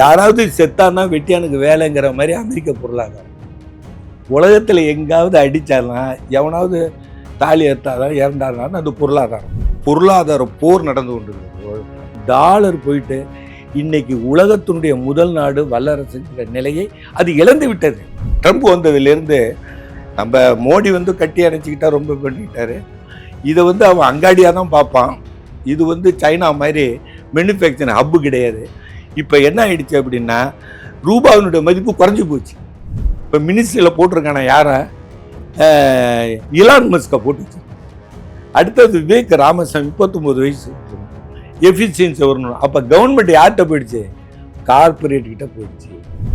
யாராவது செத்தான்னா வெட்டியானுக்கு வேலைங்கிற மாதிரி அமெரிக்க பொருளாதாரம். உலகத்தில் எங்காவது அடித்தானா எவனாவது தாலி எடுத்தாதான் இறந்தாருனா அது பொருளாதாரம். பொருளாதார போர் நடந்து கொண்டிருக்கு டாலர் போயிட்டு இன்னைக்கு உலகத்தினுடைய முதல் நாடு வல்லரசுங்கிற நிலையை அது இழந்து விட்டது. ட்ரம்ப் வந்ததுலேருந்து நம்ம மோடி வந்து கட்டி அணைச்சிக்கிட்டா ரொம்ப பண்ணிக்கிட்டாரு இதை வந்து அவன் அங்காடியாக தான் பார்ப்பான். இது வந்து சைனா மாதிரி மேனுஃபேக்சரிங் ஹப்பு கிடையாது. இப்போ என்ன ஆயிடுச்சு அப்படின்னா ரூபாவினுடைய மதிப்பு குறைஞ்சி போச்சு. இப்போ மினிஸ்ட்ரியில் போட்டிருக்கான யாரை? இலான் மஸ்கை போட்டுச்சு. அடுத்தது விவேக் ராமசாமி முப்பத்தொம்போது வயசு. எஃபிஷியன்சி வரணும் அப்போ கவர்மெண்ட் யார்கிட்ட போயிடுச்சு? கார்பரேட் கிட்ட போயிடுச்சு.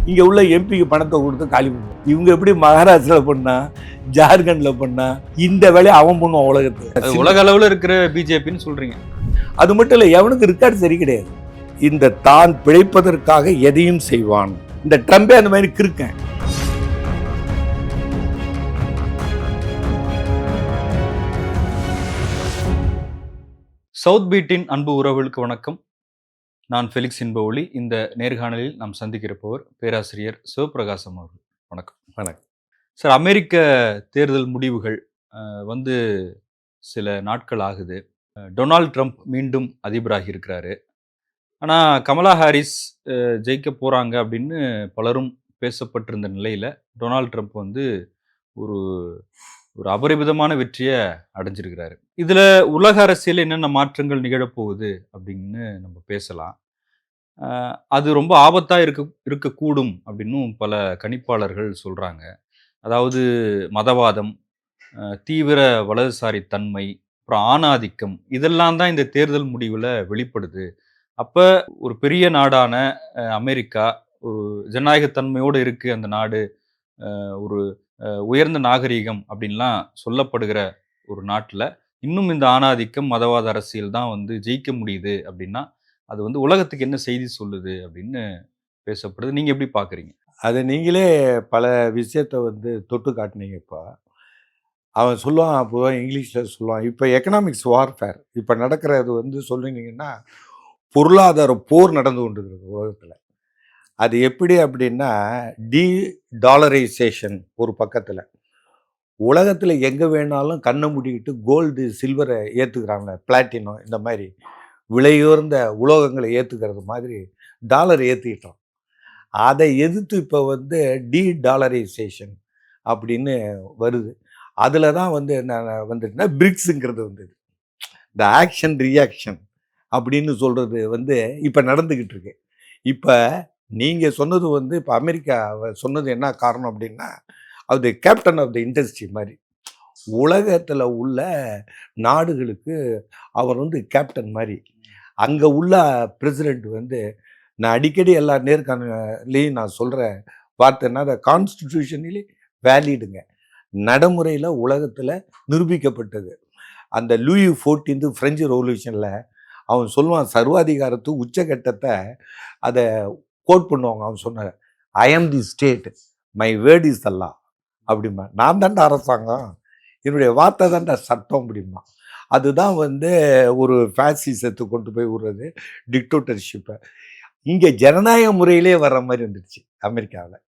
இங்கே உள்ள எம்பிக்கு பணத்தை கொடுத்து காலி பண்ணும் இவங்க எப்படி மகாராஷ்டிராவில் பண்ணா ஜார்க்கண்டில் பண்ணா இந்த வேலையை அவன் பண்ணுவான் உலகத்தில். உலக அளவுல இருக்கிற பிஜேபின்னு சொல்றீங்க. அது மட்டும் இல்லை எவனுக்கு ரெக்கார்டு சரி கிடையாது. இந்த தான் பிழைப்பதற்காக எதையும் செய்வான். இந்த ட்ரம்பே அந்த மாதிரி கிறுக்கன் சவுத் பீட்டின் அன்பு உறவுகளுக்கு வணக்கம். நான் ஃபெலிக்ஸ் இன்பஒளி இந்த நேர்காணலில் நாம் சந்திக்கிறப்பவர் பேராசிரியர் சிவபிரகாசம் அவர்கள். வணக்கம். வணக்கம். சார் அமெரிக்க தேர்தல் முடிவுகள் வந்து சில நாட்கள் ஆகுது. டொனால்ட் ட்ரம்ப் மீண்டும் அதிபராகி இருக்கிறாரு. ஆனால் கமலா ஹாரிஸ் ஜெயிக்க போகிறாங்க அப்படின்னு பலரும் பேசப்பட்டிருந்த நிலையில் டொனால்ட் ட்ரம்ப் வந்து ஒரு ஒரு அபரிமிதமான வெற்றியை அடைஞ்சிருக்கிறாரு. இதில் உலக அரசியல் என்னென்ன மாற்றங்கள் நிகழப்போகுது அப்படின்னு நம்ம பேசலாம். அது ரொம்ப ஆபத்தாக இருக்க இருக்கக்கூடும் அப்படின்னும் பல கணிப்பாளர்கள் சொல்கிறாங்க அதாவது மதவாதம் தீவிர வலதுசாரி தன்மை அப்புறம் ஆணாதிக்கம் இதெல்லாம் தான் இந்த தேர்தல் முடிவில் வெளிப்படுது. அப்போ ஒரு பெரிய நாடான அமெரிக்கா ஒரு ஜனநாயகத்தன்மையோடு இருக்குது அந்த நாடு ஒரு உயர்ந்த நாகரீகம் அப்படின்லாம் சொல்லப்படுகிற ஒரு நாட்டில் இன்னும் இந்த ஆணாதிக்கம் மதவாத அரசியல் தான் வந்து ஜெயிக்க முடியுது அப்படின்னா அது வந்து உலகத்துக்கு என்ன செய்தி சொல்லுது அப்படின்னு பேசப்படுது. நீங்கள் எப்படி பார்க்குறீங்க அதை நீங்களே பல விஷயத்தை வந்து தொட்டு காட்டினீங்க இப்போ. அவன் சொல்லுவான் அப்போ இங்கிலீஷில் சொல்லுவான் இப்போ எக்கனாமிக்ஸ் வார்ஃபேர் இப்போ நடக்கிறது வந்து சொல்லினீங்கன்னா பொருளாதார போர் நடந்து கொண்டிருக்கு உலகத்தில். அது எப்படி அப்படின்னா டி டாலரைசேஷன் ஒரு பக்கத்தில். உலகத்தில் எங்கே வேணாலும் கண்ணை மூடிக்கிட்டு கோல்டு சில்வரை ஏற்றுக்கிறாங்க பிளாட்டினம் இந்த மாதிரி விலையுயர்ந்த உலோகங்களை ஏற்றுக்கிறது மாதிரி டாலர் ஏற்றிக்கிட்டோம் அதை எதிர்த்து இப்போ வந்து டி டாலரைசேஷன் அப்படின்னு வருது. அதில் தான் வந்து என்ன வந்துட்டுனா பிரிக்ஸுங்கிறது வந்தது. இந்த ஆக்ஷன் ரியாக்ஷன் அப்படின்னு சொல்கிறது வந்து இப்போ நடந்துக்கிட்டு இருக்கு இப்போ நீங்கள் சொன்னது வந்து இப்போ அமெரிக்கா சொன்னது என்ன காரணம் அப்படின்னா அது கேப்டன் ஆஃப் த இண்டஸ்ட்ரி மாதிரி. உலகத்தில் உள்ள நாடுகளுக்கு அவர் வந்து கேப்டன் மாதிரி. அங்கே உள்ள பிரசிடெண்ட் வந்து நான் அடிக்கடி எல்லா நேர்காணலையும் நான் சொல்கிற வார்த்தைன்னா அந்த கான்ஸ்டிடியூஷனிலே வேலிடுங்க நடைமுறையில் உலகத்தில் நிரூபிக்கப்பட்டது. அந்த லூயி ஃபோர்டீன்த்து ஃப்ரெஞ்சு ரெவல்யூஷனில் அவன் சொல்லுவான் சர்வாதிகாரத்து உச்சகட்டத்தை அதை கோட் பண்ணுவாங்க. அவன் சொன்ன I am the state my word is அல்லா அப்படிமா அப்படிம்பா நான் தாண்டா அரசாங்கம். என்னுடைய வார்த்தை தாண்டா சட்டம். அப்படிமா அதுதான் வந்து ஒரு ஃபேசிசத்தை கொண்டு போய் விடுறது டிக்டோட்டர்ஷிப்பை இங்கே ஜனநாயக முறையிலே வர்ற மாதிரி வந்துடுச்சு அமெரிக்காவில்.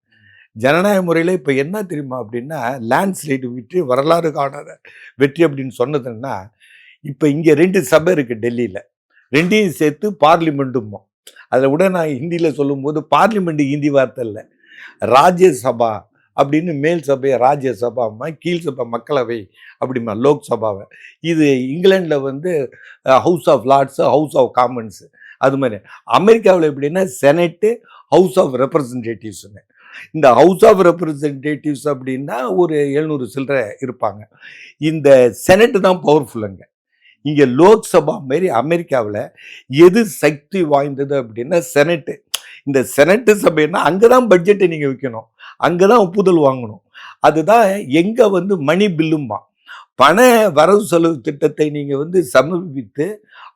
ஜனநாயக முறையில் இப்போ என்ன தெரியுமா அப்படின்னா லேண்ட்ஸ்லைடு வெற்றி வரலாறு காணாத வெற்றி அப்படின்னு சொன்னதுன்னா இப்போ இங்கே ரெண்டு சபை இருக்குது டெல்லியில். ரெண்டையும் சேர்த்து பார்லிமெண்ட்டுமோ அதில் விட நான் ஹிந்தியில் சொல்லும்போது பார்லிமெண்ட் ஹிந்தி வார்த்தை இல்லை. ராஜ்யசபா அப்படின்னு மேல் சபையை ராஜ்யசபாமா கீழ் சபை மக்களவை அப்படிமா லோக்சபாவை. இது இங்கிலாண்டில் வந்து House of Lords House of Commons அது மாதிரி. அமெரிக்காவில் எப்படின்னா செனட்டு ஹவுஸ் ஆஃப் ரெப்ரசன்டேட்டிவ்ஸ்னு இந்த ஹவுஸ் ஆஃப் ரெப்ரசன்டேட்டிவ்ஸ் அப்படின்னா ஒரு எழுநூறு சில்லரை இருப்பாங்க. இந்த செனட்டு தான் பவர்ஃபுல்லுங்க இங்கே லோக்சபா மாரி அமெரிக்காவில் எது சக்தி வாய்ந்தது அப்படின்னா செனட்டு. இந்த செனட்டு சபைன்னா அங்கே தான் பட்ஜெட்டை நீங்கள் வைக்கணும். அங்கே தான் ஒப்புதல் வாங்கணும். அதுதான் எங்கே வந்து மணி பில்லும்பா. பண வரவு செலவு திட்டத்தை நீங்கள் வந்து சமர்ப்பித்து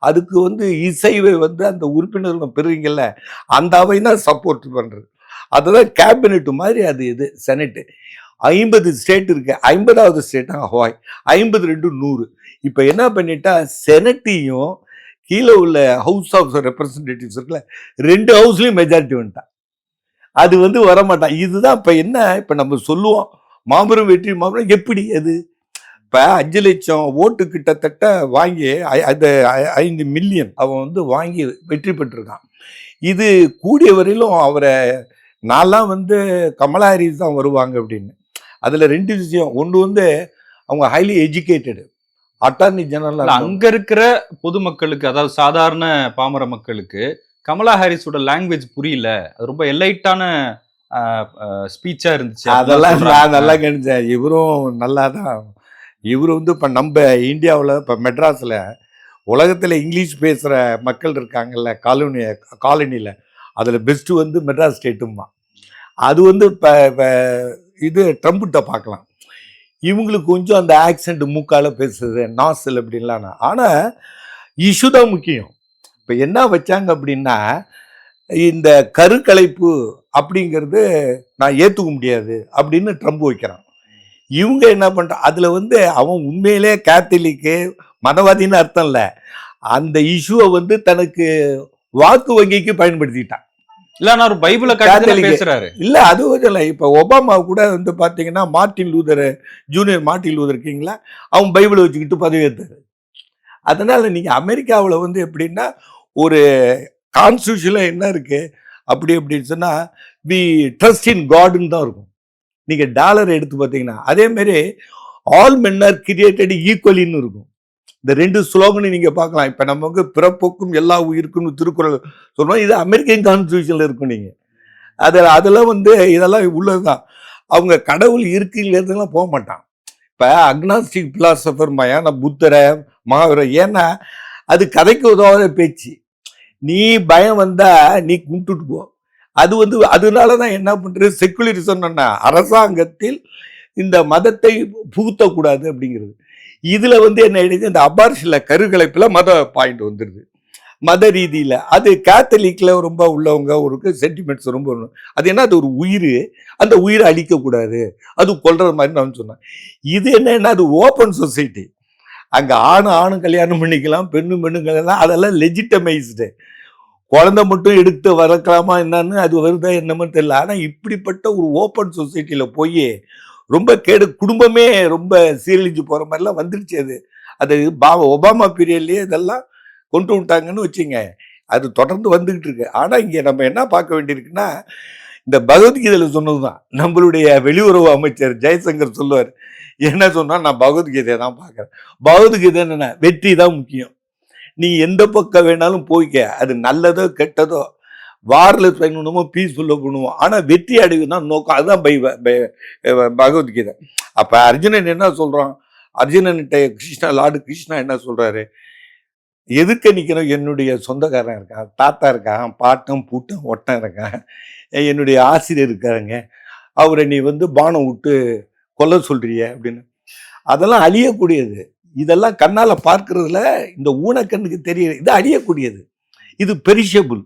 அதுக்கு வந்து இசைவை வந்து அந்த உறுப்பினர்கள் பெறுவீங்கல்ல அந்த அவை தான் சப்போர்ட் பண்ணுறது அதுதான் கேபினெட்டு மாதிரி அது இது செனட்டு. ஐம்பது ஸ்டேட் இருக்கு. ஐம்பதாவது ஸ்டேட்டாக ஹவாய். ஐம்பது ரெண்டு நூறு. இப்போ என்ன பண்ணிட்டா செனட்டையும் கீழே உள்ள ஹவுஸ் ஆஃப் ரெப்ரசன்டேட்டிவ்ஸ் இருக்குல்ல ரெண்டு ஹவுஸ்லேயும் மெஜாரிட்டி வந்துட்டான் அது வந்து வரமாட்டான் இதுதான் இப்போ என்ன இப்போ நம்ம சொல்லுவோம் மாபெரும் வெற்றி மாபெரும் எப்படி அது? இப்போ அஞ்சு லட்சம் ஓட்டு கிட்டத்தட்ட வாங்கி ஐ- அந்த ஐந்து மில்லியன் அவன் வந்து வாங்கி வெற்றி பெற்றிருக்கான். இது கூடிய வரையிலும் அவரை நான்லாம் வந்து கமலா ஹாரிஸ் தான் வருவாங்க அப்படின்னு. அதுல ரெண்டு விஷயம். ஒன்று வந்து அவங்க ஹைலி எஜுகேட்டடு அட்டார்னி ஜெனரல் அங்க இருக்கிற பொதுமக்களுக்கு அதாவது சாதாரண பாமர மக்களுக்கு கமலா ஹாரிஸோட லாங்குவேஜ் புரியல. அது ரொம்ப எலைட்டான ஸ்பீச்சா இருந்துச்சு. அதெல்லாம் நான். நல்லா கணிச்சேன் இவரும் நல்லா தான். இவர் வந்து இப்போ நம்ம இந்தியாவில் இப்போ மெட்ராஸில் உலகத்தில் இங்கிலீஷ் பேசுகிற மக்கள் இருக்காங்கல்ல காலனி காலனியில் அதில் பெஸ்ட்டு வந்து மெட்ராஸ் ஸ்டேட்டுமா அது வந்து இப்போ இப்போ இது ட்ரம்ப்கிட்ட பார்க்கலாம். இவங்களுக்கு கொஞ்சம் அந்த ஆக்சண்ட் மூக்கால பேசுறது நாசல் அப்படின்லாம் ஆனால் இஷ்யூ தான் முக்கியம். இப்போ என்ன வச்சாங்க அப்படின்னா இந்த கருக்கலைப்பு அப்படிங்கிறது நான் ஏற்றுக்க முடியாது அப்படின்னு ட்ரம்ப் வைக்கிறான். இவங்க என்ன பண்ற அதில் வந்து அவன் உண்மையிலே கேத்தலிக்கு மதவாதின்னு அர்த்தம் இல்லை. அந்த இஷ்யூவை வந்து தனக்கு வாக்கு வங்கிக்கு பயன்படுத்திட்டான். இல்ல நான் ஒரு பைபிளை. பேசுறாரு. இல்ல அது இல்லை. இப்போ ஒபாமா கூட வந்து பார்த்தீங்கன்னா Martin Luther junior Martin Luther இருக்கீங்களா அவன் பைபிளை வச்சுக்கிட்டு பதவியேற்றாரு அதனால நீங்க அமெரிக்காவில் வந்து எப்படின்னா ஒரு கான்ஸ்டியூஷனில் என்ன இருக்கு? அப்படி அப்படின்னு சொன்னா வி ட்ரஸ்ட் இன் காடுன்னு தான் இருக்கும். நீங்க டாலர் எடுத்து பார்த்தீங்கன்னா அதே மாதிரி ஆல் men are கிரியேட்டட் ஈக்குவலின்னு இருக்கும். இந்த ரெண்டு ஸ்லோகனை நீங்க பார்க்கலாம். இப்ப நம்ம வந்து பிறப்புக்கும் எல்லா உயிருக்கும் திருக்குறள் சொல்றோம் இது அமெரிக்கன் கான்ஸ்டியூஷன்ல இருக்கும் நீங்க. அதில் அதெல்லாம் வந்து இதெல்லாம் உள்ளதுதான். அவங்க கடவுள் இருக்குங்கிறதுலாம் போக மாட்டான். இப்போ அக்னாஸ்டிக் பிலாசபர் மயான புத்தரை மகாவீர ஏன்னா அது கதைக்கு உதவாத பேச்சு. நீ பயம் வந்தா நீ கும்பிட்டுட்டு போ. அது வந்து அதனால தான் என்ன பண்ணுறது செக்குலரிசம் அரசாங்கத்தில் இந்த மதத்தை புகுத்தக்கூடாது அப்படிங்கிறது. இதில் வந்து என்ன ஆயிடுச்சு இந்த அபார்ஷில் கருகலைப்பில் மத பாயிண்ட் வந்துடுது மத ரீதியில். அது கேத்தலிக்கில் ரொம்ப உள்ளவங்க ஒரு சென்டிமெண்ட்ஸ் ரொம்ப அது என்ன அது ஒரு உயிர். அந்த உயிரை அழிக்கக்கூடாது. அது கொல்ற மாதிரி நான் சொன்னேன். இது என்னன்னா அது ஓப்பன் சொசைட்டி அங்கே ஆணு ஆணும் கல்யாணம் பண்ணிக்கலாம் பெண்ணு பெண்ணுங்களெல்லாம் கல்யாணம் அதெல்லாம் லெஜிட்டமைஸ்டு குழந்தை மட்டும் எடுத்து வளர்க்கலாமா என்னன்னு அது வருதா என்னமோ தெரியல. ஆனால் இப்படிப்பட்ட ஒரு ஓப்பன் சொசைட்டியில் போய் ரொம்ப கேடு குடும்பமே ரொம்ப சீரழிஞ்சு போற மாதிரிலாம் வந்துருச்சு அது. அது பா ஒபாமா பீரியட்லயே இதெல்லாம் கொண்டு விட்டாங்கன்னு வச்சுங்க. அது தொடர்ந்து வந்துகிட்டு இருக்கு. ஆனா இங்க நம்ம என்ன பார்க்க வேண்டியிருக்குன்னா இந்த பகவத்கீதையில சொன்னதுதான். நம்மளுடைய வெளியுறவு அமைச்சர் ஜெயசங்கர் சொல்லுவார். என்ன சொன்னா நான் பகவத்கீதையை தான் பார்க்குறேன். பகவத்கீதை என்ன? வெற்றி தான் முக்கியம். நீ எந்த பக்கம் வேணாலும் போய்க்க. அது நல்லதோ கெட்டதோ வாரில் பண்ணணுமோ பீஸ்ஃபுல்லாக பண்ணுவோம் ஆனால் வெற்றி அடைவு தான் நோக்கம். அதுதான் பை பகவத்கீதை. அப்போ அர்ஜுனன் என்ன சொல்கிறான் அர்ஜுனன்கிட்ட கிருஷ்ணா லார்டு கிருஷ்ணா என்ன சொல்கிறாரு எதுக்க நிற்கிறோம் என்னுடைய சொந்தக்காரன் இருக்கான் தாத்தா இருக்கான் பாட்டம் பூட்டம் ஒட்டம் இருக்கான் என்னுடைய ஆசிரியர் இருக்காருங்க. அவரை நீ வந்து பானம் விட்டு கொல்ல சொல்றிய அப்படின்னு. அதெல்லாம் அழியக்கூடியது. இதெல்லாம் கண்ணால் பார்க்கறதுல இந்த ஊனக்கண்ணுக்கு தெரிய இது அழியக்கூடியது. இது பெரிஷபிள்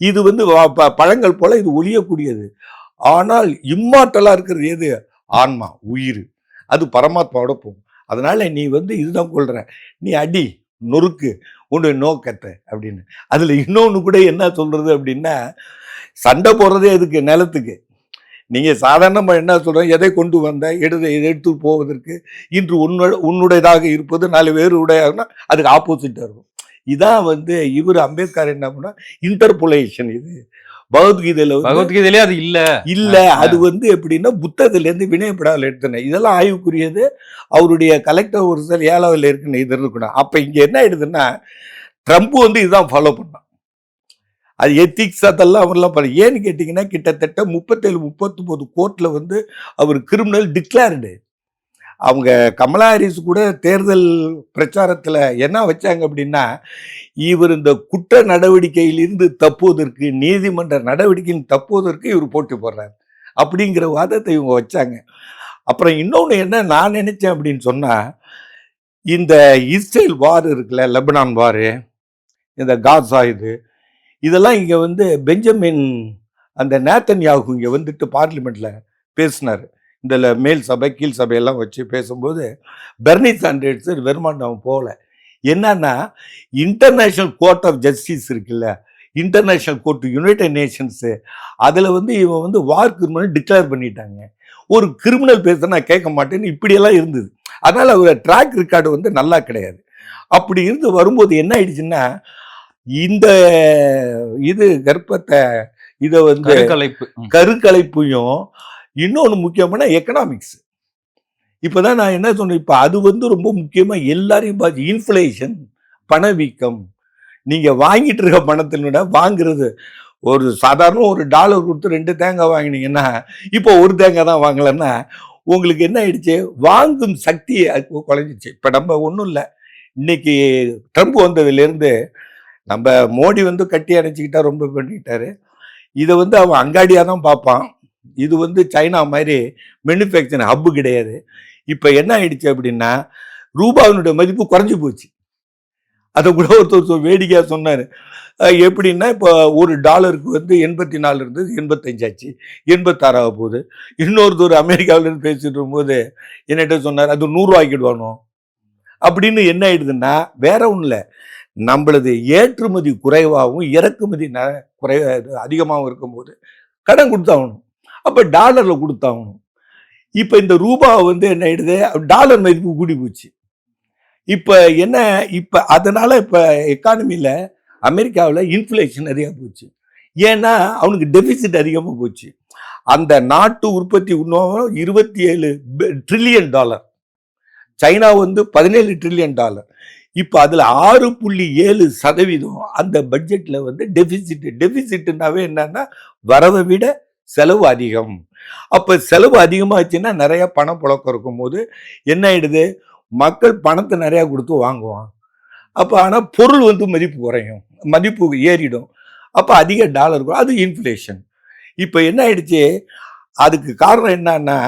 இது வந்து ப- பழங்கள் போல இது ஒழியக்கூடியது. ஆனால் இம்மாட்டலாக இருக்கிறது எது? ஆன்மா உயிர். அது பரமாத்மாவோட போகும். அதனால நீ வந்து இதுதான் கொள்ற. நீ அடி நொறுக்கு உன்னுடைய நோக்கத்தை அப்படின்னு. அதில் இன்னொன்று கூட என்ன சொல்றது அப்படின்னா சண்டை போடுறதே எதுக்கு? நிலத்துக்கு. நீங்கள் சாதாரணமாக என்ன சொல்கிறோம் எதை கொண்டு வந்த? எடுத்து இதை எடுத்து போவதற்கு? இன்று உன்னு உன்னுடையதாக இருப்பது நாலு வேறு உடையதுன்னா அதுக்கு ஆப்போசிட்டாக இருக்கும். இதான் வந்து இவர் அம்பேத்கர் என்ன பண்ணா இன்டர்போலேஷன் இது. பகவத்கீதையில பகவத்கீதையிலே அது இல்ல. இல்ல அது வந்து எப்படின்னா புத்தகத்துல இருந்து வினயப்படாமல் எடுத்தன இதெல்லாம் ஆய்வுக்குரியது. அவருடைய கலெக்டர் ஒரு சில ஏழாவில் இருக்குன்னு இது இருக்கணும் அப்ப இங்க என்ன ஆயிடுதுன்னா ட்ரம்ப் வந்து இதுதான் ஃபாலோ பண்ணான். அது எத்திக்ஸ் அதெல்லாம் அவர்லாம் பண்ண ஏன்னு கேட்டிங்கன்னா கிட்டத்தட்ட முப்பத்தேழு முப்பத்தொம்போது கோர்ட்டில் வந்து அவர் கிரிமினல் டிக்ளேர்டு அவங்க கமலா ஹாரிஸ் கூட தேர்தல் பிரச்சாரத்தில் என்ன வச்சாங்க அப்படின்னா இவர் இந்த குற்ற நடவடிக்கையிலிருந்து தப்புவதற்கு நீதிமன்ற நடவடிக்கையில் தப்புவதற்கு இவர் போட்டி போடுறார். அப்படிங்கிற வாதத்தை இவங்க வச்சாங்க. அப்புறம் இன்னொன்று என்ன நான் நினைச்சேன் அப்படின்னு சொன்னால் இந்த இஸ்ரேல் வார் இருக்குல்ல லெபனான் வார் இந்த காசா இது இதெல்லாம் இங்கே வந்து பெஞ்சமின் அந்த நேத்தன் யாகு இங்கே வந்துட்டு பார்லிமெண்ட்டில் பேசினார். இந்த மேல் சபை கீழ் சபையெல்லாம் வச்சு பேசும்போது பெர்னி சாண்டர்ஸ் வெறுமான் அவன் போகல. என்னன்னா இன்டர்நேஷனல் கோர்ட் ஆஃப் ஜஸ்டிஸ் இருக்குல்ல இன்டர்நேஷனல் கோர்ட் யுனைடெட் நேஷன்ஸு அதில் வந்து இவன் வந்து வார் கிரிமினல் டிக்ளேர் பண்ணிட்டாங்க. ஒரு கிரிமினல் பேச நான் கேட்க மாட்டேன்னு இப்படியெல்லாம் இருந்தது. அதனால் அவர் ட்ராக் ரெக்கார்டு வந்து நல்லா கிடையாது. அப்படி இருந்து வரும்போது என்ன ஆயிடுச்சுன்னா இந்த இது கர்ப்பத்தை இதை வந்து கருக்கலைப்பு. கருக்கலைப்பையும் இன்னொன்று முக்கியமான எக்கனாமிக்ஸ் இப்போ தான் நான் என்ன சொன்னேன்? இப்போ அது வந்து ரொம்ப முக்கியமாக எல்லாரையும் பார்த்து இன்ஃப்ளேஷன் பணவீக்கம் நீங்கள் வாங்கிட்டு இருக்க பணத்தை விட வாங்குறது. ஒரு சாதாரண ஒரு டாலர் கொடுத்து ரெண்டு தேங்காய் வாங்கினீங்கன்னா இப்போ ஒரு தேங்காய் தான் வாங்கலைன்னா உங்களுக்கு என்ன ஆயிடுச்சு? வாங்கும் சக்தி குறைஞ்சிச்சு. இப்போ நம்ம ஒன்றும் இல்லை. இன்னைக்கு ட்ரம்ப் வந்ததுலேருந்து நம்ம மோடி வந்து கட்டி அணைச்சிக்கிட்டா ரொம்ப பண்ணிக்கிட்டாரு இதை வந்து அவன் அங்காடியாக தான் பார்ப்பான். இது வந்து சைனா மாதிரி மேனுஃபேக்சரிங் ஹப்பு கிடையாது. இப்போ என்ன ஆயிடுச்சு அப்படின்னா ரூபாவினுடைய மதிப்பு குறைஞ்சி போச்சு. அதை கூட ஒருத்தர் வேடிக்கையாக சொன்னார். எப்படின்னா இப்போ ஒரு டாலருக்கு வந்து எண்பத்தி நாலு இருந்தது எண்பத்தஞ்சாச்சு எண்பத்தாறாக போகுது. இன்னொருத்தர் அமெரிக்காவிலேருந்து பேசிட்டு இருக்கும்போது என்னகிட்ட சொன்னார் அது நூறுரூவாய்க்கிடுவானோ அப்படின்னு என்ன ஆயிடுதுன்னா வேற ஒன்றும் இல்லை. நம்மளது ஏற்றுமதி குறைவாகவும் இறக்குமதி ந குறை அதிகமாகவும் இருக்கும்போது கடன் கொடுத்தாகணும். அப்போ டாலரில் கொடுத்தாகணும். இப்போ இந்த ரூபா வந்து என்ன ஆயிடுது? டாலர் மதிப்பு கூடி போச்சு. இப்போ என்ன? இப்போ அதனால் இப்போ எக்கானமியில் அமெரிக்காவில் இன்ஃப்ளேஷன் நிறையா போச்சு. ஏன்னா அவனுக்கு டெபிசிட் அதிகமாக போச்சு. அந்த நாட்டு உற்பத்தி இன்னும் இருபத்தி ஏழு ட்ரில்லியன் டாலர். சைனா வந்து பதினேழு ட்ரில்லியன் டாலர். இப்போ அதில் ஆறு புள்ளி ஏழு சதவீதம் அந்த பட்ஜெட்டில் வந்து டெபிசிட் டெபிசிட்னாவே என்னன்னா வரவை விட செலவு அதிகம். அப்போ செலவு அதிகமாச்சுன்னா பணம் புழக்கம் இருக்கும்போது என்ன ஆகிடுது மக்கள் பணத்தை நிறையா கொடுத்து வாங்குவான் அப்போ ஆனால் பொருள் வந்து மதிப்பு குறையும். மதிப்பு ஏறிடும். அப்போ அதிக டாலர் இருக்கும் அது இன்ஃப்ளேஷன் இப்போ என்ன ஆயிடுச்சு? அதுக்கு காரணம் என்னன்னா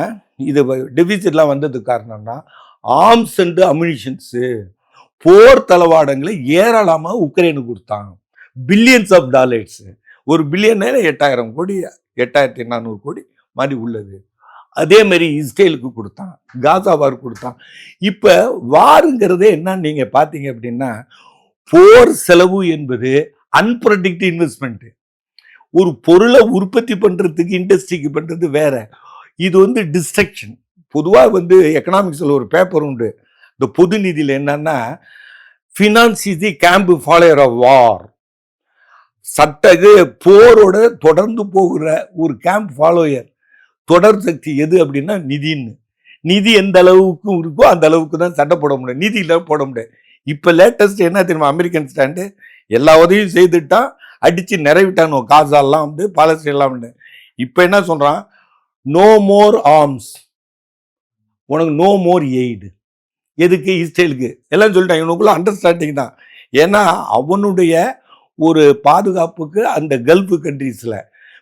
இது டெபிசிட்லாம் வந்ததுக்கு காரணம்னா ஆர்ம்ஸ் அண்டு அம்யூனிஷன்ஸு போர் தளவாடங்களை ஏராளமாக உக்ரைனுக்கு கொடுத்தாங்க. பில்லியன்ஸ் ஆஃப் டாலர்ஸு ஒரு பில்லியன் எட்டாயிரம் கோடி எட்டாயிரத்தி நானூறு கோடி மாதிரி உள்ளது. அதே மாதிரி இஸ்ரேலுக்கு கொடுத்தான் காசா வார் கொடுத்தான். இப்போ வாருங்கிறதே என்னன்னு நீங்கள் பார்த்தீங்க அப்படின்னா போர் செலவு என்பது அன்பிரடிக்ட் இன்வெஸ்ட்மெண்ட் ஒரு பொருளை உற்பத்தி பண்ணுறதுக்கு இண்டஸ்ட்ரிக்கு பண்ணுறது வேற. இது வந்து டிஸ்ட்ரக்ஷன் பொதுவாக வந்து எக்கனாமிக்ஸில் ஒரு பேப்பர் உண்டு. இந்த பொது நிதியில் என்னன்னா finance is the camp follower of war சட்ட இது போரோட தொடர்ந்து போகிற ஒரு கேம்ப் ஃபாலோயர் தொடர் சக்தி எது அப்படின்னா நிதின்னு. நிதி எந்த அளவுக்கு இருக்கோ அந்த அளவுக்கு தான் சட்டை போட முடியும். நிதி இல்லாம போட முடியாது. இப்போ லேட்டஸ்ட் என்ன தெரியுமா? அமெரிக்கன் ஸ்டாண்டு எல்லா உதவியும் செய்துட்டான் அடித்து நிறைவிட்டானோ காசாலாம் வந்து பாலஸ்டீன்லாம் வந்து இப்போ என்ன சொல்கிறான் நோ மோர் ஆர்ம்ஸ் உனக்கு நோ மோர் எய்டு எதுக்கு? இஸ்ரேலுக்கு. எல்லாம் சொல்லிட்டான். இவனுக்குள்ள அண்டர்ஸ்டாண்டிங் தான். ஏன்னா அவனுடைய ஒரு பாதுகாப்புக்கு அந்த கல்ஃப் கண்ட்ரீஸில்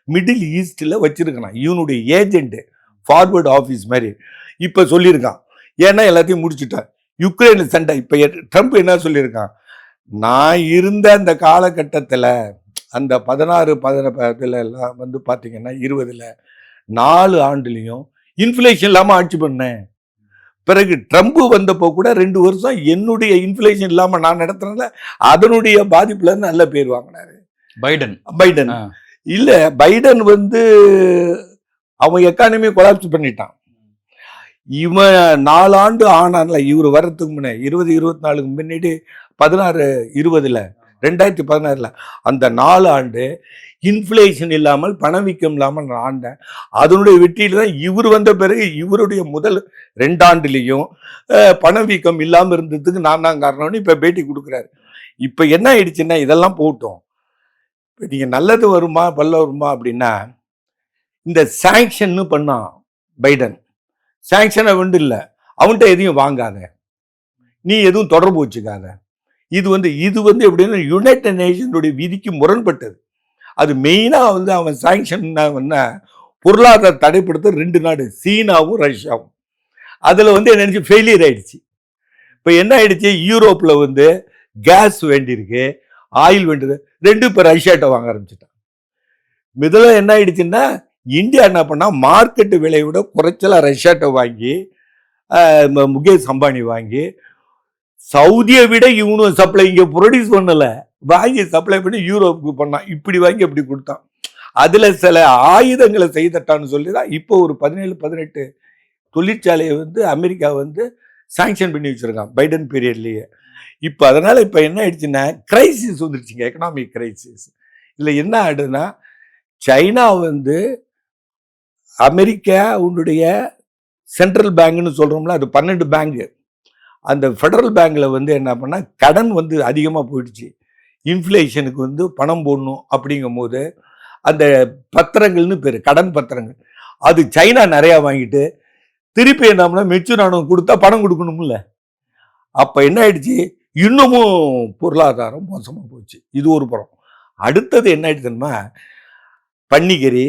மிடில் ஈஸ்டில் வச்சுருக்கலாம் இவனுடைய ஏஜென்ட்டு ஃபார்வர்டு ஆஃபீஸ் மாதிரி. இப்போ சொல்லியிருக்கான். ஏன்னா எல்லாத்தையும் முடிச்சுட்டான். யுக்ரைன் சண்டை. இப்போ ட்ரம்ப் என்ன சொல்லியிருக்கான்? நான் இருந்த அந்த காலகட்டத்தில் அந்த பதினாறு பதினதில் எல்லாம் வந்து பார்த்தீங்கன்னா இருபதில் நாலு ஆண்டுலேயும் இன்ஃப்ளேஷன் இல்லாமல் ஆட்சி பண்ணேன். பிறகு ட்ரம்ப் வந்தப்போ கூட ரெண்டு வருஷம் என்னுடைய இன்ஃப்ளேஷன் இல்லாமல் நான் நடத்துறதுல அதனுடைய பாதிப்புல நல்ல பேர் வாங்கினாரு. பைடன். பைடன். இல்ல பைடன் வந்து அவன் எக்கானமி கொலாப்ஸ் பண்ணிட்டான். இவன் நாலாண்டு ஆனான்ல இவர் வர்றதுக்கு முன்னே இருபது இருபத்தி நாலுக்கு முன்னாடி பதினாறு இருபதுல ரெண்டாயிரத்தி பதினாறில். அந்த நாலு ஆண்டு இன்ஃப்ளேஷன் இல்லாமல் பணவீக்கம் இல்லாமல் நான் ஆண்டேன். அதனுடைய வெற்றியில் தான் இவர் வந்த பிறகு இவருடைய முதல் ரெண்டாண்டுலேயும் பணவீக்கம் இல்லாமல் இருந்ததுக்கு நான் தான் காரணம்னு இப்போ பேட்டி கொடுக்குறாரு. இப்போ என்ன ஆயிடுச்சுன்னா இதெல்லாம் போட்டோம். இப்போ நீங்கள் நல்லது வருமா பல்ல வருமா அப்படின்னா இந்த சாங்ஷன்னு பண்ணான் பைடன். சாங்ஷனை வந்து இல்லை அவன்கிட்ட எதையும் வாங்காத. நீ எதுவும் தொடர்பு வச்சுக்காத. இது வந்து இது வந்து எப்படின்னா யுனைடெட் நேஷனுடைய விதிக்கு முரண்பட்டது. அது மெயினாக வந்து அவன் சாங்ஷன் பொருளாதார தடைப்படுத்த ரெண்டு நாடு சீனாவும் ரஷ்யாவும். அதில் வந்து என்ன ஃபெயிலியர் ஆயிடுச்சு. இப்போ என்ன ஆயிடுச்சு? யூரோப்பில் வந்து கேஸ் வேண்டியிருக்கு ஆயில் வேண்டியது ரெண்டு இப்போ ரஷ்யாட்ட வாங்க ஆரம்பிச்சிட்டான் முதல்ல என்ன ஆயிடுச்சுன்னா இந்தியா என்ன பண்ணா மார்க்கெட்டு விலையை விட குறைச்சலா ரஷ்யாட்ட வாங்கி முகேஷ் அம்பானி வாங்கி சவுதியை விட இவனும் சப்ளை இங்கே ப்ரொடியூஸ் பண்ணல. வாங்கி சப்ளை பண்ணி யூரோப்புக்கு பண்ணான். இப்படி வாங்கி அப்படி கொடுத்தான். அதில் சில ஆயுதங்களை செய்தட்டான்னு சொல்லி தான் இப்போ ஒரு பதினேழு பதினெட்டு தொழிற்சாலையை வந்து அமெரிக்கா வந்து சாங்ஷன் பண்ணி வச்சுருக்கான் பைடன் பீரியட்லேயே இப்போ அதனால் இப்போ என்ன ஆயிடுச்சுன்னா கிரைசிஸ் வந்துருச்சுங்க எக்கனாமிக் கிரைசிஸ் இதில் என்ன ஆயிடுதுன்னா சைனா வந்து அமெரிக்கா உன்னுடைய சென்ட்ரல் பேங்க்னு சொல்கிறோம்ல அது பன்னெண்டு பேங்க்கு அந்த ஃபெடரல் பேங்க்கில் வந்து என்ன பண்ணால் கடன் வந்து அதிகமாக போயிடுச்சு. இன்ஃப்ளேஷனுக்கு வந்து பணம் போடணும் அப்படிங்கும் போது அந்த பத்திரங்கள்னு பேர் கடன் பத்திரங்கள். அது சைனா நிறையா வாங்கிட்டு திருப்பி என்னம்னா மெச்சூரானவங்க கொடுத்தா பணம் கொடுக்கணும்ல. அப்போ என்ன ஆயிடுச்சு? இன்னமும் பொருளாதாரம் மோசமாக போச்சு. இது ஒரு புறம். அடுத்தது என்ன ஆயிடுச்சுன்னா பன்னிக்கறி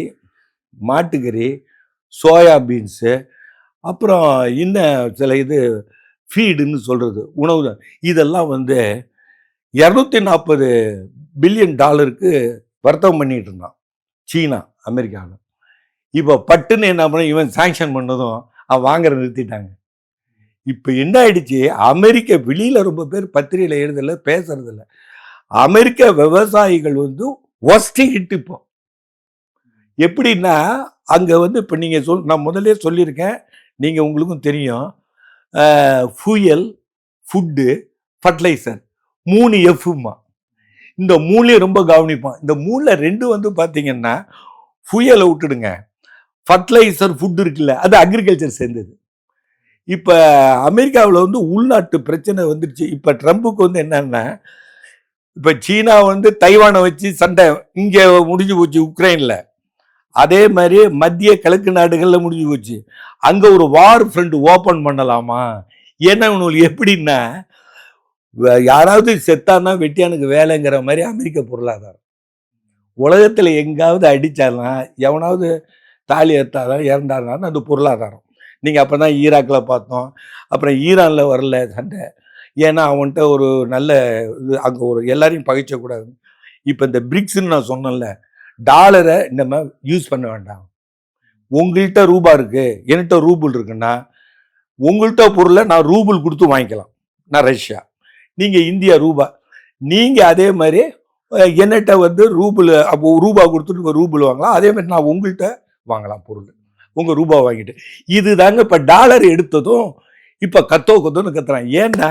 மாட்டுக்கறி சோயா பீன்ஸு அப்புறம் இன்னும் சில இது ஃபீடுன்னு சொல்கிறது உணவு. தான். இதெல்லாம் வந்து இரநூத்தி நாற்பது பில்லியன் டாலருக்கு வர்த்தகம் பண்ணிகிட்டு இருந்தான். சீனா அமெரிக்காவில் இப்போ பட்டுன்னு என்ன பண்ண இவன் சாங்ஷன் பண்ணதும் அவன் வாங்குற நிறுத்திட்டாங்க. இப்போ என்ன ஆயிடுச்சு? அமெரிக்க வெளியில் ரொம்ப பேர் பத்திரிகையில் எழுதல பேசுறதில்ல. அமெரிக்க விவசாயிகள் வந்து ஒஸ்டி ஹிட் இப்போ. எப்படின்னா அங்கே வந்து இப்போ நீங்கள் சொல் நான் முதலே சொல்லியிருக்கேன் நீங்கள் உங்களுக்கும் தெரியும். ஃபியூயல் ஃபுட்டு ஃபர்டிலைசர் மூணு எஃப்மா இந்த மூணையும் ரொம்ப கவனிப்பான் இந்த மூணில் ரெண்டு வந்து பார்த்தீங்கன்னா ஃபுயலை விட்டுடுங்க. ஃபர்டிலைசர் ஃபுட் இருக்குல்ல அது அக்ரிகல்ச்சர் சேர்ந்தது. இப்போ அமெரிக்காவில் வந்து உள்நாட்டு பிரச்சனை வந்துடுச்சு இப்போ ட்ரம்ப்புக்கு வந்து என்னன்னா இப்போ சீனா வந்து தைவானை வச்சு சண்டை இங்கே முடிஞ்சு போச்சு உக்ரைனில். அதே மாதிரி மத்திய கிழக்கு நாடுகளில் முடிஞ்சு போச்சு. அங்கே ஒரு வார் ஃப்ரெண்டு ஓப்பன் பண்ணலாமா? ஏன்னா இவனுக்கு எப்படின்னா யாராவது செத்தான்னா வெட்டியானுக்கு வேலைங்கிற மாதிரி அமெரிக்க பொருளாதாரம். உலகத்தில் எங்காவது அடிச்சாலாம் எவனாவது தாலி எத்தாதான் இறந்தாதான் அந்த பொருளாதாரம். நீங்கள் அப்போ தான் ஈராக்கில் பார்த்தோம். அப்புறம் ஈரானில் வரல சண்டை. ஏன்னா அவன்கிட்ட ஒரு நல்ல இது அங்கே ஒரு எல்லாரையும் பகைச்சக்கூடாது இப்போ இந்த பிரிக்ஸ்ன்னு நான் சொன்னேன்ல டாலரை நம்ம யூஸ் பண்ண வேண்டாம். உங்கள்கிட்ட ரூபா இருக்குது என்கிட்ட ரூபுல் இருக்குன்னா உங்கள்கிட்ட பொருளை நான் ரூபுல் கொடுத்து வாங்கிக்கலாம். நான் ரஷ்யா. நீங்கள் இந்தியா ரூபா. நீங்கள் அதே மாதிரி என்னட்ட வந்து ரூபுல் அப்போ ரூபா கொடுத்துட்டு ரூபுல் வாங்கலாம். அதே மாதிரி நான் உங்கள்கிட்ட வாங்கலாம் பொருள். உங்கள் ரூபா வாங்கிட்டு. இது தாங்க இப்போ டாலர் எடுத்ததும் இப்போ கத்தோ கத்தோன்னு கத்துறான் ஏன்னா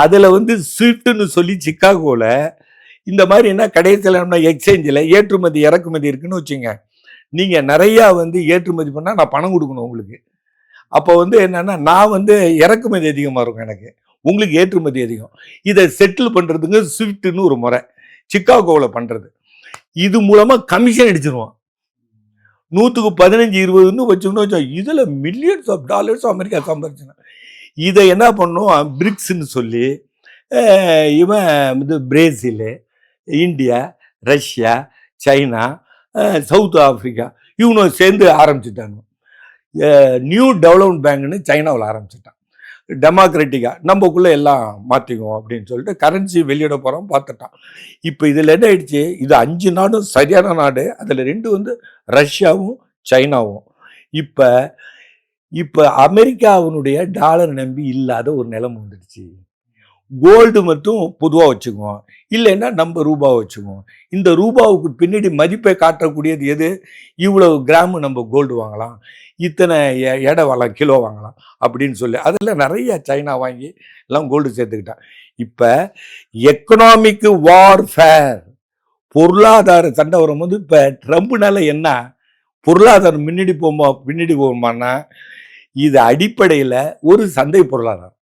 அதில் வந்து ஸ்விஃப்ட்னு சொல்லி சிக்காகோவில் இந்த மாதிரி என்ன கடைசியில் நம்ம எக்ஸ்சேஞ்சில் ஏற்றுமதி இறக்குமதி இருக்குன்னு வச்சுங்க. நீங்கள் நிறையா வந்து ஏற்றுமதி பண்ணால் நான் பணம் கொடுக்கணும் உங்களுக்கு. அப்போ வந்து என்னென்னா நான் வந்து இறக்குமதி அதிகமாக இருக்கும் எனக்கு. உங்களுக்கு ஏற்றுமதி அதிகம். இதை செட்டில் பண்ணுறதுக்கு ஸ்விஃப்ட்னு ஒரு முறை. சிக்காகோவில் பண்ணுறது இது மூலமாக கமிஷன் அடிச்சிருவோம் நூற்றுக்கு பதினஞ்சு இருபதுன்னு வச்சுக்கணும் வச்சோம் இதில் மில்லியன்ஸ் ஆஃப் டாலர்ஸ் அமெரிக்கா சம்பாரிச்சுனா. இதை என்ன பண்ணும் பிரிக்ஸ்ன்னு சொல்லி இவன் இது Brazil India Russia China South Africa இவனும் சேர்ந்து ஆரம்பிச்சிட்டாங்க. நியூ டெவலப்மெண்ட் பேங்க்னு சைனாவில் ஆரம்பிச்சிட்டான். டெமோக்ராட்டிக்காக நம்மக்குள்ளே எல்லாம் மாற்றிக்குவோம் அப்படின்னு சொல்லிட்டு கரன்சி வெளியிட போகிறோம் பார்த்துட்டான். இப்போ இதில் என்ன ஆயிடுச்சு? இது அஞ்சு நாடும் சரியான நாடு. அதில் ரெண்டு வந்து ரஷ்யாவும் சைனாவும். இப்போ இப்போ அமெரிக்காவினுடைய டாலர் நம்பி இல்லாத ஒரு நிலம் வந்துடுச்சு. கோல்டு மட்டும் பொதுவாக வச்சுக்குவோம். இல்லைன்னா நம்ம ரூபாவை வச்சுக்குவோம். இந்த ரூபாவுக்கு பின்னாடி மதிப்பை காட்டக்கூடியது எது? இவ்வளவு கிராமு நம்ம கோல்டு வாங்கலாம். இத்தனை எ- எடை வாங்கலாம் கிலோ வாங்கலாம் அப்படின்னு சொல்லி. அதில் நிறைய சைனா வாங்கி எல்லாம் கோல்டு சேர்த்துக்கிட்டான். இப்போ எக்கனாமிக் வார்ஃபேர் பொருளாதார சண்டை வரும்போது இப்போ ட்ரம்ப்னால என்ன? பொருளாதாரம் முன்னாடி போமா பின்னாடி போகுமான்னா இது அடிப்படையில் ஒரு சந்தை பொருளாதாரம்.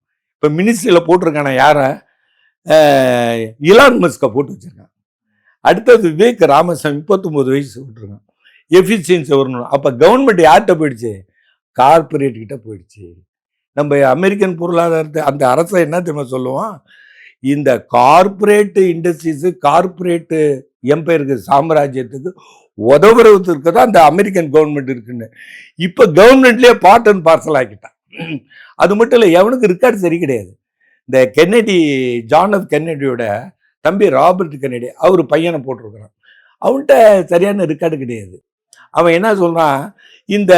இப்போ மினிஸ்ட்ரியில் போட்டிருக்கான யாரை? இலான் மஸ்கை போட்டு வச்சுருக்கான். அடுத்தது விவேக் ராமசாமி முப்பத்தொம்போது வயசு விட்டுருக்கான் எஃபிஷியன்சி வரணும் அப்போ கவர்மெண்ட் யார்கிட்ட போயிடுச்சு? கார்பரேட் கிட்ட போயிடுச்சு. நம்ம அமெரிக்கன் பொருளாதாரத்தை அந்த அரசை என்ன தெரியுமா சொல்லுவோம் இந்த கார்பரேட்டு இண்டஸ்ட்ரீஸு கார்ப்பரேட்டு எம்பையருக்கு சாம்ராஜ்யத்துக்கு உதவுறதுக்கு தான் அந்த அமெரிக்கன் கவர்மெண்ட் இருக்குன்னு. இப்போ கவர்மெண்ட்லேயே பார்ட் அண்ட் பார்சல் ஆக்கிட்டான். அது மட்டும் இல்லை எவனுக்கு ரெக்கார்டு சரி கிடையாது. இந்த கென்னடி ஜான் ஆஃப் கென்னடியோட தம்பி ராபர்ட் கென்னடி அவர் பையனை போட்டிருக்கிறான். அவன்கிட்ட சரியான ரெக்கார்டு கிடையாது. அவன் என்ன சொல்றான்? இந்த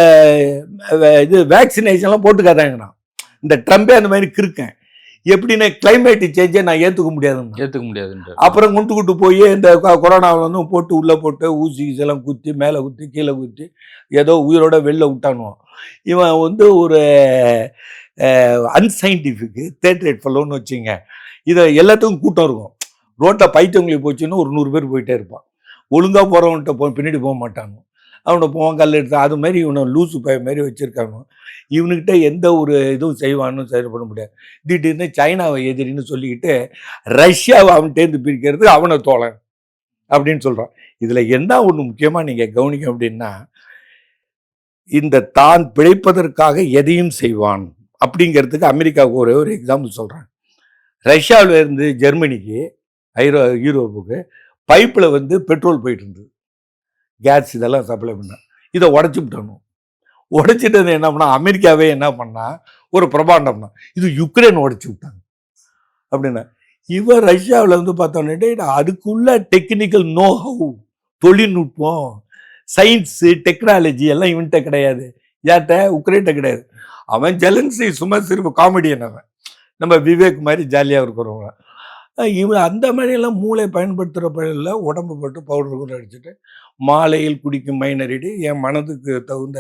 இது வேக்சினேஷன்லாம் போட்டுக்காதாங்கண்ணா இந்த ட்ரம்பே அந்த மாதிரி கிறுக்கன். எப்படின்னா கிளைமேட் சேஞ்சை நான் ஏற்றுக்க முடியாதுன்னு ஏத்துக்க முடியாதுன்ற அப்புறம் கொண்டு கொண்டு போய் இந்த கொ- கொரோனாவை வந்து போட்டு உள்ளே போட்டு ஊசி இதெல்லாம் குத்தி மேலே குத்தி கீழே குத்தி ஏதோ உயிரோட வெளில விட்டானுவோம் இவன் வந்து ஒரு அன்சைன்டிஃபிக்கு தேர்ட் ரேட் ஃபெல்லோன்னு வச்சுங்க. இதை எல்லாத்துக்கும் கூட்டம் இருக்கும். ரோட்டில் பைத்தவங்களுக்கு போச்சுன்னா ஒரு நூறு பேர் போயிட்டே இருப்பான். ஒழுங்காக போகிறவன்கிட்ட போ பின்னாடி போக மாட்டாங்க அவனை போவான் கல் எடுத்து அது மாதிரி இவனை லூசு பய மாதிரி வச்சுருக்காங்க. இவனுக்கிட்ட எந்த ஒரு இதுவும் செய்வான்னு சரி பண்ண முடியாது. திடீர்னு சைனாவை எதிரின்னு சொல்லிக்கிட்டு ரஷ்யாவை அவன்கிட்டேருந்து பிரிக்கிறது அவனை தோழன் அப்படின்னு சொல்கிறான் இதில் என்ன ஒன்று முக்கியமாக நீங்கள் கவனிக்க அப்படின்னா இந்த தான் பிழைப்பதற்காக எதையும் செய்வான். அப்படிங்கிறதுக்கு அமெரிக்காவுக்கு ஒரே ஒரு எக்ஸாம்பிள் சொல்கிறாங்க ரஷ்யாவில் இருந்து ஜெர்மனிக்கு ஐரோ யூரோப்புக்கு பைப்பில் வந்து பெட்ரோல் போயிட்டு இருந்தது. கேஸ் இதெல்லாம் சப்ளை பண்ண. இதை உடச்சி விட்டணும் உடைச்சிட்டது என்ன பண்ணால் அமெரிக்காவே என்ன பண்ணா ஒரு பிரபாண்டம் தான் இது யுக்ரைன் உடச்சி விட்டாங்க. அப்படின்னா இவன் ரஷ்யாவில் வந்து பார்த்தோன்னே அதுக்குள்ள டெக்னிக்கல் நோ ஹவு தொழில்நுட்பம் சயின்ஸு டெக்னாலஜி எல்லாம் இவன்கிட்ட கிடையாது. யார்கிட்ட உக்ரைன்ட்ட கிடையாது. அவன் ஜெலன்சி சும்மா சிரிப்பு காமெடியன் அவன். நம்ம விவேக் மாதிரி ஜாலியாக இருக்கிறவங்க இவன் அந்த மாதிரியெல்லாம் மூளை பயன்படுத்துகிற பயில உடம்பு போட்டு பவுடர் கூட அடிச்சுட்டு மாலையில் குடிக்கும் மைனரிடி என் மனதுக்கு தகுந்த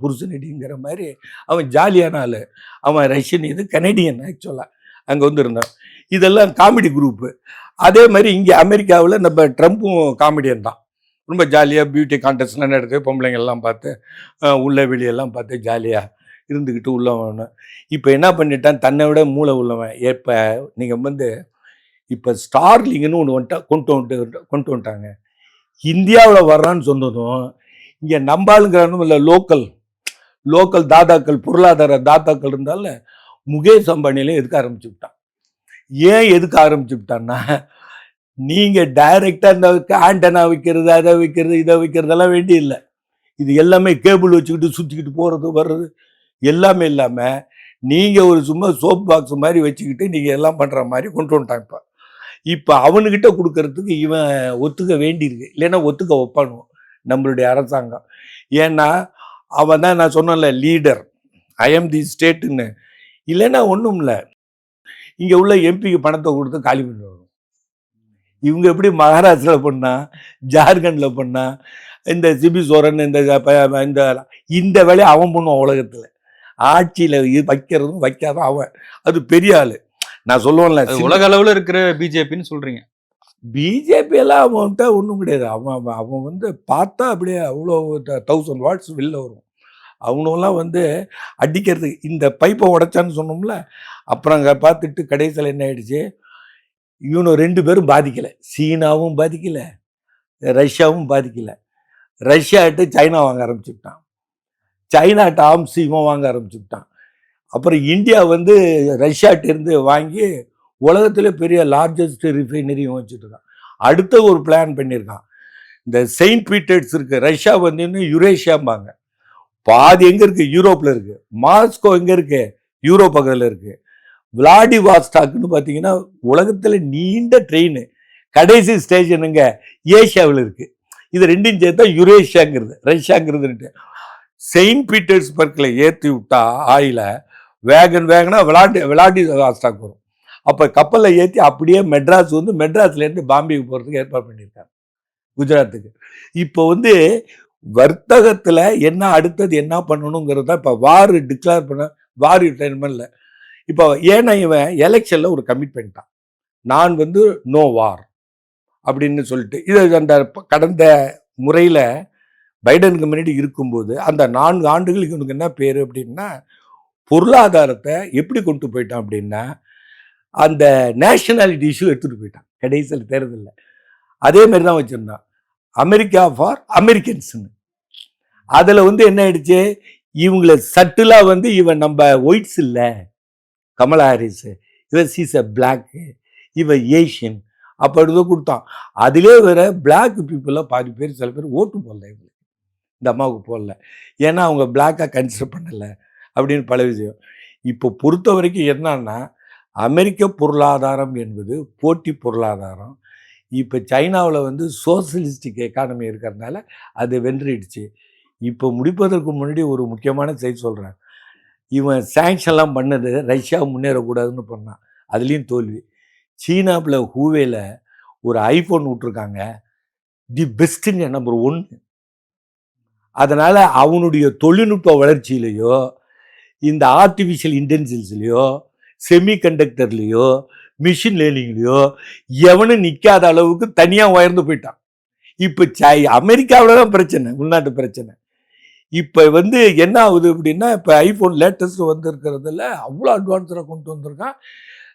புருஷனடிங்கிற மாதிரி அவன் ஜாலியான ஆள். அவன் ரஷ்யன் இது கனடியன் ஆக்சுவலாக அங்கே வந்திருந்தான். இதெல்லாம் காமெடி குரூப்பு அதே மாதிரி இங்கே அமெரிக்காவில் நம்ம ட்ரம்ப்பும் காமெடியன் தான். ரொம்ப ஜாலியாக பியூட்டி கான்டெஸ்ட்லாம் நடத்து பொம்பளைங்கள்லாம் பார்த்து உள்ள வெளியெல்லாம் பார்த்து ஜாலியாக இருந்துக்கிட்டு உள்ளவன் இப்போ என்ன பண்ணிட்டான்? தன்னை விட மூளை உள்ளவன். இப்போ நீங்கள் வந்து இப்போ ஸ்டார்லிங்னு ஒன்று வந்துட்டா கொண்டு வந்துட்டு கொண்டு வந்துட்டாங்க. இந்தியாவில் வர்றான்னு சொன்னதும் இங்கே நம்பாளுங்கிறனும் இல்லை லோக்கல் லோக்கல் தாதாக்கள் பொருளாதார தாத்தாக்கள் இருந்தால முகேஷ் அம்பானிலையும் எதுக்க ஆரம்பிச்சு விட்டான்? ஏன் எதுக்க ஆரம்பிச்சு விட்டான்னா நீங்கள் டைரெக்டாக இந்த ஆண்டனா வைக்கிறது அதை வைக்கிறது இதை வைக்கிறதெல்லாம் வேண்டிய இல்லை இது எல்லாமே கேபிள் வச்சுக்கிட்டு சுற்றிக்கிட்டு போகிறது வர்றது எல்லாமே இல்லாமல் நீங்கள் ஒரு சும்மா சோப் பாக்ஸ் மாதிரி வச்சுக்கிட்டு நீங்கள் எல்லாம் பண்ணுற மாதிரி கொண்டு வந்துட்டான் இப்போ. இப்போ அவனுக்கிட்ட கொடுக்கறதுக்கு இவன் ஒத்துக்க வேண்டியிருக்கு. இல்லைன்னா ஒத்துக்க வைப்பானுவோம் நம்மளுடைய அரசாங்கம். ஏன்னா அவன் தான் நான் சொன்னேன்ல லீடர் ஐஎம் தி ஸ்டேட்டுன்னு இல்லைன்னா ஒன்றும் இல்லை இங்கே உள்ள எம்பிக்கு பணத்தை கொடுத்து காலி பண்ணுவாங்க இவங்க எப்படி மகாராஷ்டிராவில் பண்ணா ஜார்க்கண்டில் பண்ணா இந்த சிபி சோரன் இந்த இந்த இந்த வேலையை அவன் பண்ணுவான் உலகத்தில். ஆட்சியில் வைக்கிறதும் வைக்காதும் அவன். அது பெரிய ஆள். நான் சொல்லுவேன்ல உலக அளவுல இருக்கிற பிஜேபின்னு சொல்றீங்க. பிஜேபி எல்லாம் அவன்கிட்ட ஒன்றும் கிடையாது. அவன் அவன் வந்து பார்த்தா அப்படியே அவ்வளோ தௌசண்ட் வாட்ஸ் வெளில வரும். அவனும் வந்து அடிக்கிறதுக்கு இந்த பைப்பை உடைச்சான்னு சொன்னோம்ல அப்புறம் அங்கே பார்த்துட்டு கடைசியில் என்ன ஆயிடுச்சு? இவனும் ரெண்டு பேரும் பாதிக்கலை. சீனாவும் பாதிக்கலை ரஷ்யாவும் பாதிக்கலை. ரஷ்யாட்டு சைனா வாங்க ஆரம்பிச்சுட்டான் சைனாட்ட ஆம்ஸ் இவன் வாங்க ஆரம்பிச்சுக்கிட்டான். அப்புறம் இந்தியா வந்து ரஷ்யாட்டிருந்து வாங்கி உலகத்திலே பெரிய லார்ஜஸ்ட் ரிஃபைனரியும் வச்சுட்ருக்கான் அடுத்த ஒரு பிளான் பண்ணியிருக்கான். இந்த செயின்ட் பீட்டர்ஸ் இருக்குது ரஷ்யா வந்து இன்னும் யுரேஷியாம்பாங்க பாதி எங்கே இருக்குது யூரோப்பில் இருக்குது மாஸ்கோ எங்கே இருக்குது யூரோப் பக்கத்தில் இருக்குது விளாடிவாஸ்டாக்னு பார்த்தீங்கன்னா உலகத்தில் நீண்ட ட்ரெயின் கடைசி ஸ்டேஷனுங்க ஏஷியாவில் இருக்குது இது ரெண்டும் சேர்த்தா யுரேஷியாங்கிறது ரஷ்யாங்கிறது செயின்ட் பீட்டர்ஸ்பர்க்கில் ஏற்றி விட்டா ஆயில வேகன் வேகனாக விளாடி விளாடி வாஸ்டாக் வரும். அப்போ கப்பலில் ஏற்றி அப்படியே மெட்ராஸ் வந்து மெட்ராஸ்லேருந்து பாம்பேக்கு போகிறதுக்கு ஏற்பாடு பண்ணியிருக்காங்க குஜராத்துக்கு. இப்போ வந்து வர்த்தகத்தில் என்ன அடுத்தது என்ன பண்ணணுங்கிறது தான் இப்போ வார் டிக்ளேர் பண்ண வார் டைம்ல இப்போ ஏன்னா இவன் எலெக்ஷனில் ஒரு கமிட் பண்ணிட்டான். நான் வந்து நோ வார் அப்படின்னு சொல்லிட்டு இது அந்த கடந்த முறையில் பைடனுக்கு முன்னாடி இருக்கும்போது அந்த நான்கு ஆண்டுகளுக்கு இவனுக்கு என்ன பேர் அப்படின்னா பொருளாதாரத்தை எப்படி கொண்டு போயிட்டான் அப்படின்னா அந்த நேஷனாலிட்டி இஷ்யூ எடுத்துகிட்டு போயிட்டான். கடைசியில் தேர்தலில். அதே மாதிரி தான் வச்சுருந்தான். அமெரிக்கா ஃபார் அமெரிக்கன்ஸ்னு அதில் வந்து என்ன ஆயிடுச்சு? இவங்களை சட்டிலாக வந்து இவன் நம்ம ஒயிட்ஸ் இல்லை. கமலா ஹாரிஸ் இவன் சீஸ் அ பிளாக்கு இவன் ஏஷியன் அப்படி தான் கொடுத்தான். அதிலே வேற பிளாக் பீப்புளாக பாதி பேர் சில பேர் ஓட்டு போடல இவங்களுக்கு. இந்த அம்மாவுக்கு போடல. ஏன்னா அவங்க பிளாக்காக கன்சிடர் பண்ணலை அப்படின்னு பல விஷயம். இப்போ பொறுத்த வரைக்கும் என்னன்னா அமெரிக்க பொருளாதாரம் என்பது போட்டி பொருளாதாரம். இப்போ சைனாவில் வந்து சோசியலிஸ்டிக் எக்கானமி இருக்கிறதுனால அது வென்றிடுச்சு. இப்போ முடிப்பதற்கு முன்னாடி ஒரு முக்கியமான செய்தி சொல்கிறேன் இவன் சேங்ஷன்லாம் பண்ணது ரஷ்யா முன்னேறக்கூடாதுன்னு பண்ணான். அதுலேயும் தோல்வி. சீனாவில் ஹூவேல ஒரு ஐஃபோன் விட்ருக்காங்க தி பெஸ்ட்டுங்க நம்பர் ஒன்று அதனால் அவனுடைய தொழில்நுட்ப வளர்ச்சியிலையோ இந்த ஆர்டிஃபிஷியல் இன்டெலிஜென்ஸ்லேயோ செமி கண்டக்டர்லேயோ மிஷின் லேர்னிங்லேயோ எவனும் நிற்காத அளவுக்கு தனியாக உயர்ந்து போயிட்டான். இப்போ சை அமெரிக்காவில் தான் பிரச்சனை உள்நாட்டு பிரச்சனை. இப்போ வந்து என்ன ஆகுது அப்படின்னா இப்போ ஐஃபோன் லேட்டஸ்ட் வந்திருக்கிறதுல அவ்வளோ அட்வான்ஸாக கொண்டு வந்திருக்கான்.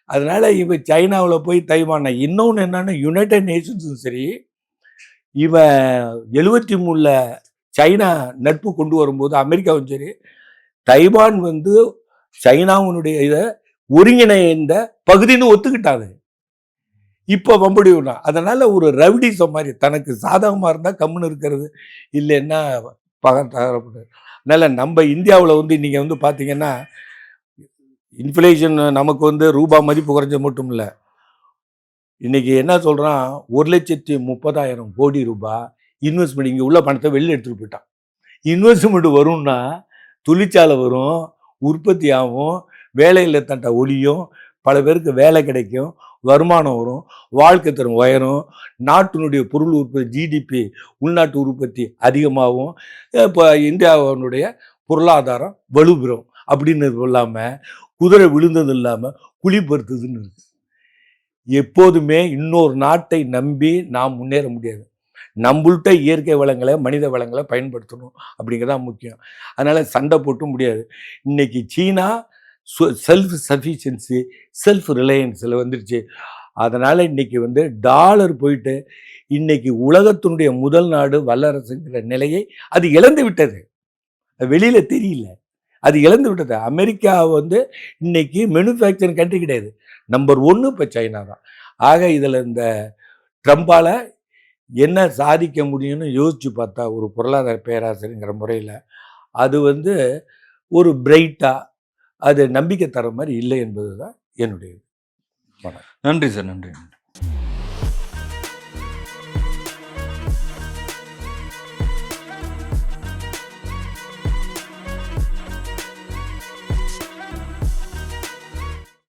அதனால் இவன் சைனாவில் போய் தைவான. இன்னொன்று என்னென்னா யுனைடெட் நேஷன்ஸும் சரி இவன் எழுபத்தி மூணில் சைனா நட்பு கொண்டு வரும்போது அமெரிக்காவும் சரி தைவான் வந்து சைனாவினுடைய இதை ஒருங்கிணைந்த பகுதின்னு ஒத்துக்கிட்டாது இப்போ வம்படி விடலாம் அதனால ஒரு ரவுடிசம் மாதிரி தனக்கு சாதகமாக இருந்தால் கம்முன்னு இருக்கிறது இல்லைன்னா பகல் தகரப்பட்டது அதனால் நம்ம இந்தியாவில் வந்து நீங்கள் வந்து பார்த்தீங்கன்னா இன்ஃப்ளேஷன் நமக்கு வந்து ரூபா மதிப்பு குறைஞ்ச மட்டும் இல்லை இன்னைக்கு என்ன சொல்கிறான் ஒரு லட்சத்தி முப்பதாயிரம் கோடி ரூபாய் இன்வெஸ்ட்மெண்ட் இங்கே உள்ள பணத்தை வெளில எடுத்துகிட்டு போயிட்டான். இன்வெஸ்ட்மெண்ட் வரும்னா தொழிற்சாலை வரும் உற்பத்தி ஆகும் வேலையில் தட்ட ஒளியும் பல பேருக்கு வேலை கிடைக்கும் வருமானம் வரும் வாழ்க்கை தரம் உயரும் நாட்டினுடைய பொருள் உற்பத்தி ஜிடிபி உள்நாட்டு உற்பத்தி அதிகமாகும். இப்போ இந்தியாவினுடைய பொருளாதாரம் வலுபெறும். அப்படின்னு இல்லாமல் குதிரை விழுந்தது இல்லாமல் குழிப்படுத்துதுன்னு இருக்குது எப்போதுமே இன்னொரு நாட்டை நம்பி நாம் முன்னேற முடியாது. நம்மள்கிட்ட இயற்கை வளங்களை மனித வளங்களை பயன்படுத்தணும் அப்படிங்கிறதான் முக்கியம். அதனால் சண்டை போட்டும் முடியாது. இன்னைக்கு சீனா செல்ஃப் சஃபிஷியன்சி செல்ஃப் ரிலையன்ஸில் வந்துருச்சு. அதனால் இன்னைக்கு வந்து டாலர் போயிட்டு இன்னைக்கு உலகத்தினுடைய முதல் நாடு வல்லரசுங்கிற நிலையை அது இழந்து விட்டது. வெளியில் தெரியல. அது இழந்து விட்டது. அமெரிக்கா வந்து இன்னைக்கு மேனுஃபேக்சரிங் கண்ட்ரி கிடையாது. நம்பர் ஒன்று இப்போ சைனா தான். ஆக இதில் இந்த ட்ரம்பால் என்ன சாதிக்க முடியும்னு யோசித்து பார்த்தா ஒரு பொருளாதார பேராசிரியங்கிற முறையில் அது வந்து ஒரு பிரைட்டாக அது நம்பிக்கை தர மாதிரி இல்லை என்பது தான் என்னுடைய நன்றி சார் நன்றி நன்றி.